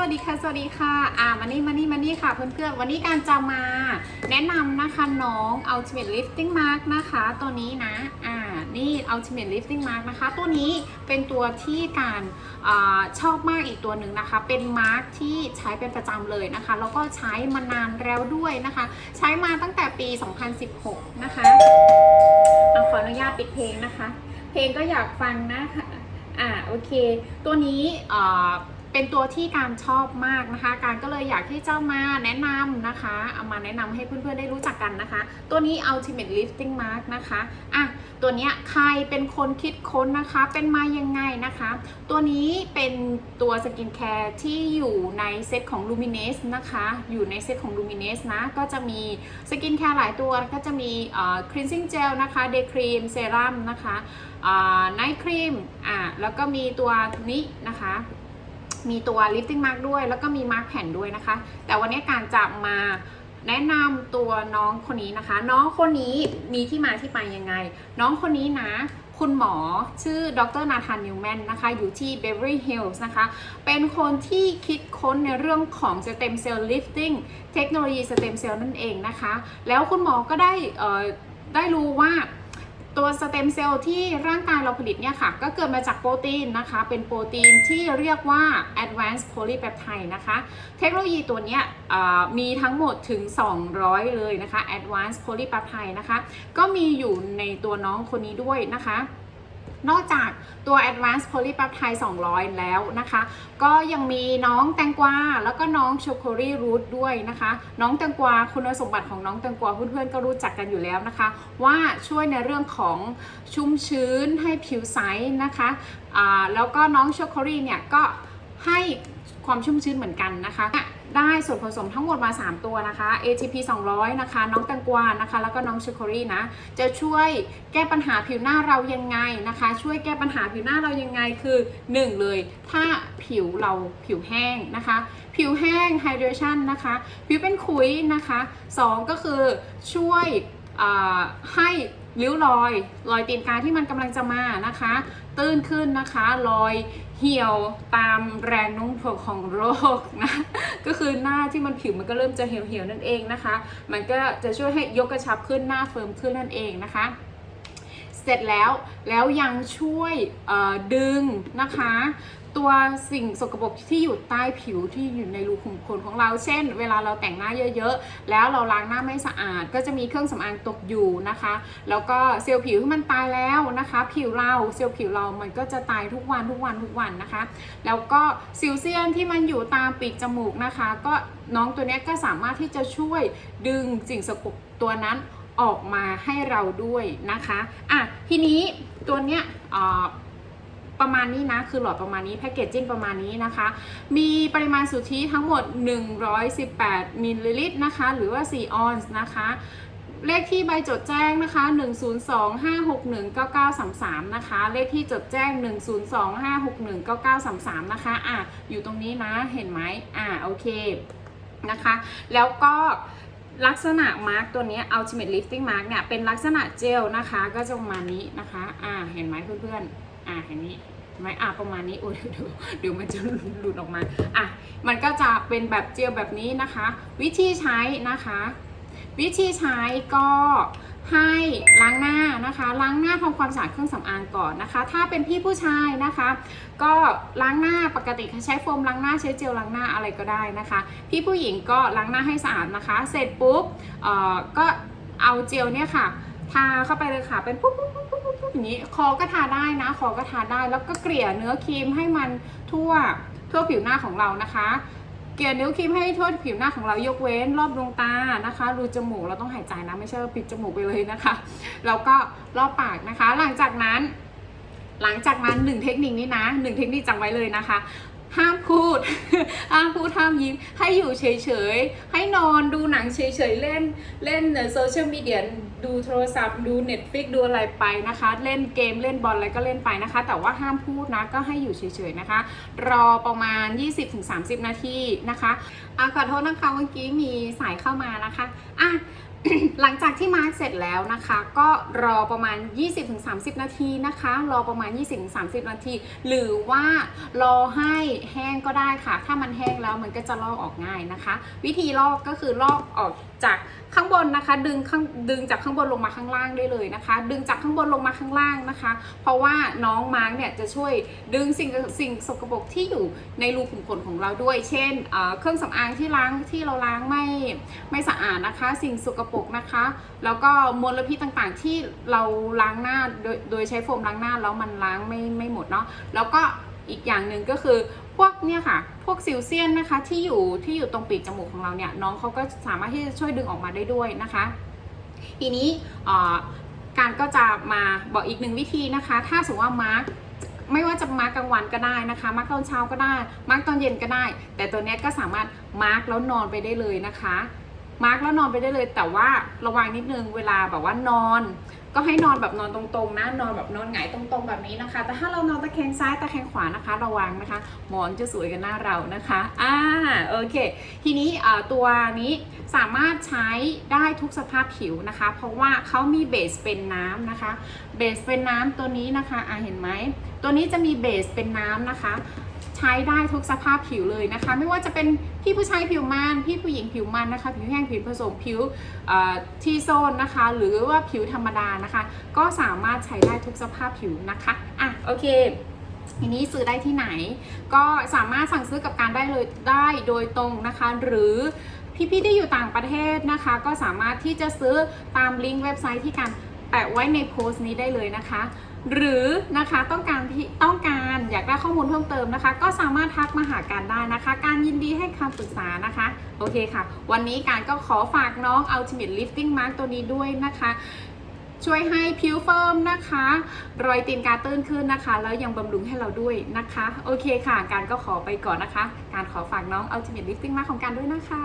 วัสดีค่ะ สวัสดีค่ะ อ่ามานี่มานี่มานี่ค่ะเพื่อนๆ วันนี้การจะมาแนะนำนะคะน้อง Ultimate Lifting Mark นะคะ ตัวนี้นะ อ่า นี่ Ultimate Lifting Mark นะคะ ตัวนี้เป็นตัวที่การอชอบมากอีกตัวหนึ่งนะคะ เป็นมาร์กที่ใช้เป็นประจำเลยนะคะ แล้วก็ใช้มานานแล้วด้วยนะคะ ใช้มาตั้งแต่ปี 2016 นะคะเอาขออนุญาตปิดเพลงนะคะ เพลงก็อยากฟังนะคะ อ่า โอเค ตัวนี้อ่อ เป็นตัวที่การชอบมากนะคะ การก็เลยอยากที่จะมาแนะนำนะคะ เอามาแนะนำให้เพื่อนๆได้รู้จักกันนะคะ ตัวนี้ Ultimate Lifting Mask นะคะอะตัวนี้ใครเป็นคนคิดค้นนะคะ เป็นมายังไงนะคะ ตัวนี้เป็นตัวสกินแคร์ที่อยู่ในเซตของ Luminous นะคะ อยู่ในเซตของ Luminous นะ ก็จะมีสกินแคร์หลายตัว ก็จะมีเอ่อ cleansing gel นะคะ day cream serum นะคะไนท์ครีมอ่าแล้วก็มีตัวนี้นะคะ มีตัว lifting mask ด้วย แล้วก็มีมาร์กแผ่นด้วยนะคะ แต่วันนี้การจะมาแนะนำตัวน้องคนนี้นะคะ น้องคนนี้มีที่มาที่ไปยังไง น้องคนนี้นะคุณหมอชื่อดรนาธานนิวแมนนะคะ อยู่ที่ Beverly Hills นะคะ เป็นคนที่คิดค้นในเรื่องของ stem cell lifting เทคโนโลยี stem cell นั่นเองนะคะ แล้วคุณหมอก็ได้ได้รู้ว่า ตัวสเต็มเซลล์ที่ร่างกายเราผลิตเนี่ยค่ะ ก็เกิดมาจากโปรตีนนะคะ เป็นโปรตีนที่เรียกว่า advanced polypeptide นะคะ เทคโนโลยีตัวเนี้ยมีทั้งหมดถึง 200 เลยนะคะ advanced polypeptide นะคะ ก็มีอยู่ในตัวน้องคนนี้ด้วยนะคะ นอกจากตัว advanced polypeptide 200 แล้วนะคะ ก็ยังมีน้องแตงกวาแล้วก็น้องโชโครีรูทด้วยนะคะ น้องแตงกวาคุณสมบัติของน้องแตงกวาเพื่อนๆก็รู้จักกันอยู่แล้วนะคะ ว่าช่วยในเรื่องของชุ่มชื้นให้ผิวใสนะคะอ่าแล้วก็น้องโชโครีเนี่ยก็ให้ความชุ่มชื้นเหมือนกันนะคะ ได้ส่วนผสมทั้งหมดมา 3 ตัวนะคะ ATP 200 นะคะ น้องแตงกวานะคะ แล้วก็น้องชโครีนะ จะช่วยแก้ปัญหาผิวหน้าเรายังไงนะคะ ช่วยแก้ปัญหาผิวหน้าเรายังไงคือ 1 เลย ถ้าผิวเราผิวแห้งนะคะ ผิวแห้งไฮเดรชันนะคะ ผิวเป็นขุยนะคะ 2 ก็คือช่วยให้ ริ้วรอย รอยตีนกาที่มันกำลังจะมานะคะ ตื้นขึ้นนะคะ รอยเหี่ยวตามแรงโน้มถ่วงของโรคนะ ก็คือหน้าที่มันผิวมันก็เริ่มจะเหี่ยวเหี่ยวๆนั่นเองนะคะ มันก็จะช่วยให้ยกกระชับขึ้นหน้าเฟิร์มขึ้นนั่นเองนะคะเสร็จแล้วแล้วยังช่วยดึงนะคะ ตัวสิ่งสกปรกที่อยู่ใต้ผิวที่อยู่ในรูขุมขนของเรา เช่น เวลาเราแต่งหน้าเยอะๆ แล้วเราล้างหน้าไม่สะอาด ก็จะมีเครื่องสำอางตกอยู่นะคะ แล้วก็เซลล์ผิวที่มันตายแล้วนะคะ ผิวเราเซลล์ผิวเรามันก็จะตายทุกวันทุกวันทุกวันนะคะ แล้วก็ซิลเซียนที่มันอยู่ตามปีกจมูกนะคะ ก็น้องตัวนี้ก็สามารถที่จะช่วยดึงสิ่งสกปรกตัวนั้นออกมาให้เราด้วยนะคะ อะ ทีนี้ตัวเนี้ยอ่า ประมาณนี้นะ คือหลอดประมาณนี้แพคเกจจิ้งประมาณนี้นะคะ มีปริมาณสุทธิทั้งหมด 118 มิลลิลิตรนะคะ หรือว่า 4 ออนซ์นะคะเลขที่ใบจดแจ้งนะคะ 102-561-9933 นะคะ เลขที่จดแจ้ง 102-561-9933 นะคะ อะ อยู่ตรงนี้นะ เห็นไหมอะ โอเค นะคะ แล้วก็ลักษณะมาร์กตัวนี้ Ultimate Lifting Mark เนี่ย เป็นลักษณะเจลนะคะ ก็จะประมาณนี้นะคะ อ่า เห็นไหมเพื่อนๆ อ่าเห็นนี้เห็น ไหมอ่าประมาณนี้โอ้ยเดี๋ยวเดี๋ยวมันจะหลุดออกมาอะมันก็จะเป็นแบบเจลแบบนี้นะคะ วิธีใช้นะคะ วิธีใช้ก็ให้ล้างหน้านะคะ ล้างหน้าทำความสะอาดเครื่องสำอางก่อนนะคะ ถ้าเป็นพี่ผู้ชายนะคะ ก็ล้างหน้าปกติใช้โฟมล้างหน้าใช้เจลล้างหน้าอะไรก็ได้นะคะ พี่ผู้หญิงก็ล้างหน้าให้สะอาดนะคะ เสร็จปุ๊บเอ่อก็เอาเจลเนี่ยค่ะ ทาเข้าไปเลยค่ะเป็นปุ๊บปุ๊บปุ๊บปุ๊บปุ๊บอย่างนี้คอก็ทาได้นะคอก็ทาได้แล้วก็เกลี่ยเนื้อครีมให้มันทั่วทั่วผิวหน้าของเรานะคะ เกลี่ยเนิ้วครีมให้ทั่วผิวหน้าของเรายกเว้นรอบดวงตานะคะรูจมูกเราต้องหายใจนะไม่ใช่ปิดจมูกไปเลยนะคะแล้วก็รอบปากนะคะ หลังจากนั้น หลังจากนั้นหนึ่งเทคนิคนี้นะหนึ่งเทคนิคจำไว้เลยนะคะห้ามพูด ห้ามพูดห้ามยิ้ม ให้อยู่เฉยๆ ให้นอนดูหนังเฉยๆ เล่น เล่นโซเชียลมีเดีย ดูโทรศัพท์ดู Netflix ดูอะไรไปนะคะ เล่นเกมเล่นบอลอะไรก็เล่นไปนะคะ แต่ว่าห้ามพูดนะก็ให้อยู่เฉยๆนะคะ รอประมาณ 20-30 นาทีนะคะอะขอโทษนะคะเมื่อกี้มีสายเข้ามานะคะอะหลังจากที่มาร์กเสร็จแล้วนะคะ ก็รอประมาณ 20-30 นาทีนะคะ รอประมาณ 20-30 นาที หรือว่ารอให้แห้งก็ได้ค่ะ ถ้ามันแห้งแล้วมันก็จะลอกออกง่ายนะคะ วิธีลอกก็คือลอกออกจาก ข้างบนนะคะ ดึงข้างดึงจากข้างบนลงมาข้างล่างได้เลยนะคะ ดึงจากข้างบนลงมาข้างล่างนะคะ เพราะว่าน้องมาร์กเนี่ยจะช่วยดึงสิ่งสิ่งสกปรกที่อยู่ในรูขุมขนของเราด้วย เช่นเครื่องสำอางที่ล้างที่เราล้างไม่ไม่สะอาดนะคะ สิ่งสกปรกนะคะ แล้วก็มลพิษต่างๆที่เราล้างหน้าโดยโดยใช้โฟมล้างหน้าแล้วมันล้างไม่ไม่หมดเนาะแล้วก็อีกอย่างหนึ่งก็คือ พวกเนี่ยค่ะ พวกซิลเซียนนะคะที่อยู่ที่อยู่ตรงปีกจมูกของเราเนี่ยน้องเขาก็สามารถที่จะช่วยดึงออกมาได้ด้วยนะคะ ทีนี้การก็จะมาบอกอีกหนึ่งวิธีนะคะ ถ้าสมมติว่ามาร์กไม่ว่าจะมาร์กกลางวันก็ได้นะคะ มาร์กตอนเช้าก็ได้ มาร์กตอนเย็นก็ได้ แต่ตัวเนี้ยก็สามารถมาร์กแล้วนอนไปได้เลยนะคะ มาร์กแล้วนอนไปได้เลย แต่ว่าระวังนิดนึงเวลาแบบว่านอน ก็ให้นอนแบบนอนตรงๆนะนอนแบบนอนหงายตรงๆแบบนี้นะคะ แต่ถ้าเรานอนตะแคงซ้ายตะแคงขวานะคะ ระวังนะคะ หมอนจะสวยกันหน้าเรานะคะอ่าโอเค ทีนี้ตัวนี้สามารถใช้ได้ทุกสภาพผิวนะคะ เพราะว่าเขามีเบสเป็นน้ำนะคะเบสเป็นน้ำตัวนี้นะคะอ่าเห็นไหมตัวนี้จะมีเบสเป็นน้ำนะคะ ใช้ได้ทุกสภาพผิวเลยนะคะ ไม่ว่าจะเป็นพี่ผู้ชายผิวมันพี่ผู้หญิงผิวมันนะคะ ผิวแห้งผิวผสมผิวทีโซนนะคะ หรือว่าผิวธรรมดานะคะ ก็สามารถใช้ได้ทุกสภาพผิวนะคะอะโอเคทีนี้ซื้อได้ที่ไหน ก็สามารถสั่งซื้อกับการได้เลยได้โดยตรงนะคะ หรือพี่ๆที่อยู่ต่างประเทศนะคะ ก็สามารถที่จะซื้อตามลิงก์เว็บไซต์ที่การแปะไว้ในโพสต์นี้ได้เลยนะคะ หรือนะคะต้องการที่ต้องการอยากได้ข้อมูลเพิ่มเติมนะคะ ก็สามารถทักมาหาการได้นะคะ การยินดีให้คำปรึกษานะคะ โอเคค่ะ วันนี้การก็ขอฝากน้อง Ultimate Lifting Mask ตัวนี้ด้วยนะคะ ช่วยให้ผิวเฟิร์มนะคะ รอยตีนกาตื้นขึ้นนะคะ แล้วยังบำรุงให้เราด้วยนะคะ โอเคค่ะ การก็ขอไปก่อนนะคะ การขอฝากน้อง Ultimate Lifting Mask ของการด้วยนะคะ